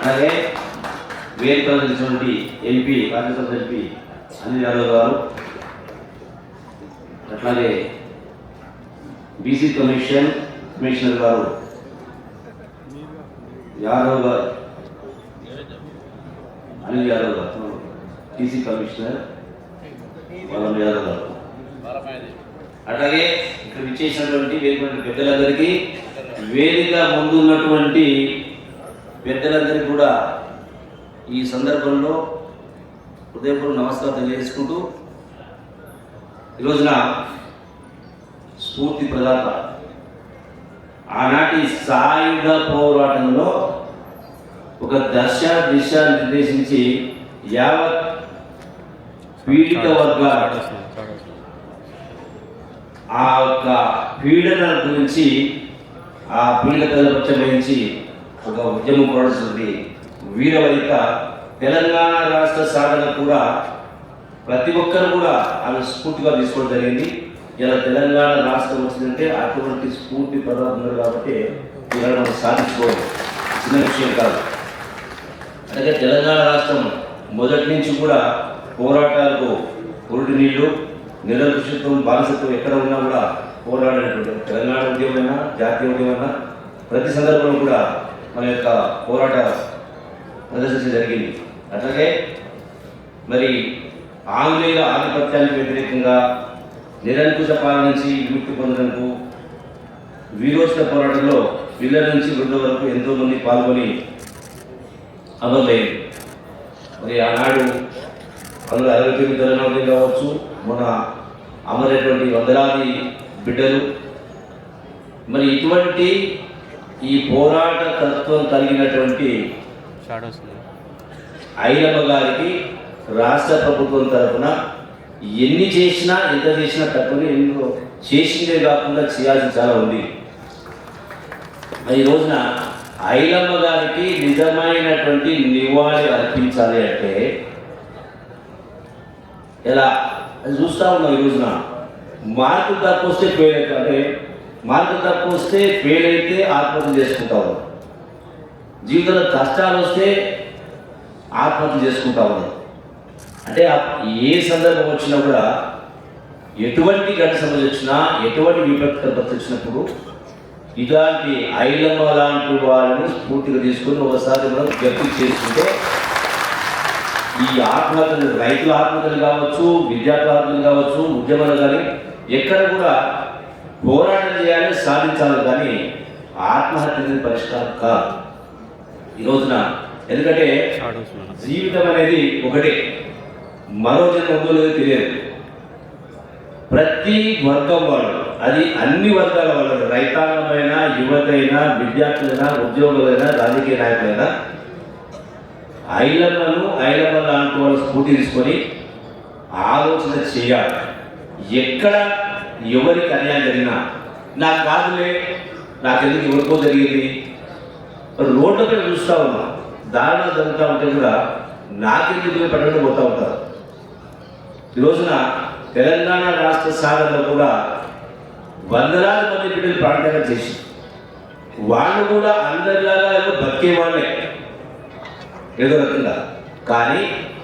అలాగే వేదిక తెలిసినటువంటి ఎంపీ రాజ్యసభ ఎంపీ అనిల్ యాదవ్ గారు అట్లాగే బీసీ కమిషన్ కమిషనర్ గారు యాదవ్ గారు అనిల్ యాదవ్ గారు బీసీ కమిషనర్ వలం యాదవ్ గారు. అట్లాగే ఇక్కడ విచ్చేసినటువంటి వేదిక పెద్దలందరికీ వేదిక ముందు ఉన్నటువంటి పెద్దలందరికీ కూడా ఈ సందర్భంలో హృదయపూర్వక నమస్కారం తెలియజేసుకుంటూ ఈ రోజున స్ఫూర్తి ప్రదాత ఆనాటి సాయుధ పోరాటంలో ఒక దశ దిశ నిర్దేశించి యావత్ పీడిత వర్గాల ఆ యొక్క పీడన గురించి ఆ పీడిత పక్షం ఒక ఉద్యమం పోరాడుతుంది వీరవనిత తెలంగాణ రాష్ట్ర సాధన కూడా ప్రతి ఒక్కరు కూడా ఆమె స్ఫూర్తిగా తీసుకోవడం జరిగింది. ఇలా తెలంగాణ రాష్ట్రం వచ్చిందంటే అటువంటి స్ఫూర్తి పదార్థం కాబట్టి ఇలా మనం సాధించుకోవాలి. చిన్న విషయం కాదు. అలాగే తెలంగాణ రాష్ట్రం మొదటి నుంచి కూడా పోరాటాలకు పురుడు నీళ్ళు నిరంకుశత్వం బానిసత్వం ఎక్కడ ఉన్నా కూడా పోరాడినటువంటి తెలంగాణ ఉద్యమమైనా జాతీయ ఉద్యమైనా ప్రతి సందర్భంలో కూడా మన యొక్క పోరాట ప్రదర్శించడం జరిగింది. అట్లాగే మరి ఆంగ్లేయుల ఆధిపత్యానికి వ్యతిరేకంగా నిరంకుశ పాలన నుంచి విముక్తి పొందడానికి వీరోచిత పోరాటంలో పిల్లల నుంచి వృద్ధ వరకు ఎంతో మంది పాల్గొని అమరులయ్యారు మరి ఆనాడు అందులో అరవై తొమ్మిది తెలంగాణ కావచ్చు మన అమరైనటువంటి వందలాది బిడ్డలు మరి ఇటువంటి ఈ పోరాట తత్వం కలిగినటువంటి ఐలమ్మ గారికి రాష్ట్ర ప్రభుత్వం తరఫున ఎన్ని చేసినా ఎంత చేసినా తక్కువనే ఎన్నో చేసిందే కాకుండా చేయాల్సి చాలా ఉంది. ఈ రోజున ఐలమ్మ గారికి నిజమైనటువంటి నివాళి అర్పించాలి అంటే ఎలా? చూస్తా ఉన్నాం ఈ రోజున. మార్కులు తక్కువ వస్తే అవుతాం అంటే మార్కులు తక్కువ వస్తే ఫెయిల్ అయితే ఆత్మహత్య చేసుకుంటాము జీవితంలో కష్టాలు వస్తే ఆత్మహత్య చేసుకుంటా ఉన్నాం అంటే ఏ సందర్భం వచ్చినా కూడా ఎటువంటి ఘట సమస్య వచ్చినా ఎటువంటి విపత్తి పరిస్థితి వచ్చినప్పుడు ఇలాంటి ఐలమ్మ లాంటి వాళ్ళని స్ఫూర్తిగా తీసుకుని ఒకసారి మనం జప్తు చేసుకుంటే ఈ ఆత్మహత్యలు రైతుల ఆత్మహత్యలు కావచ్చు విద్యార్థుల ఆత్మహత్యలు కావచ్చు ఉద్యమాలు కానీ ఎక్కడ కూడా పోరాటం చేయాలి సాధించాలి కానీ ఆత్మహత్య పరిష్కారం కాదు. ఈ రోజున ఎందుకంటే జీవితం అనేది ఒకటే. మరో జన్మ ఉందో లేదో తెలియదు. ప్రతి వర్గం వాళ్ళు అది అన్ని వర్గాల వాళ్ళు రైతాంగమైనా యువతైనా విద్యార్థులైనా ఉద్యోగులైనా రాజకీయ నాయకులైనా ఐలమ్మను ఐలమ్మ లాంటి వాళ్ళు స్ఫూర్తి తీసుకొని ఆలోచన చేయాలి. ఎక్కడ ఎవరికి అన్యాయం జరిగినా నాకు కాదులే నాకెందుకు ఎవరికో జరిగింది? మీద చూస్తూ ఉన్నా దారిలో జరుగుతూ ఉంటే కూడా నాకెందుకు పట్టుకుని పోతూ ఉంటారు ఈ రోజున తెలంగాణ రాష్ట్ర సాధనలో కూడా వందలాది మంది బిడ్డలు ప్రాంతంగా చేసి వాళ్ళు కూడా అందరిలాగా బతికేవాళ్ళే ఏదో రకంగా. కానీ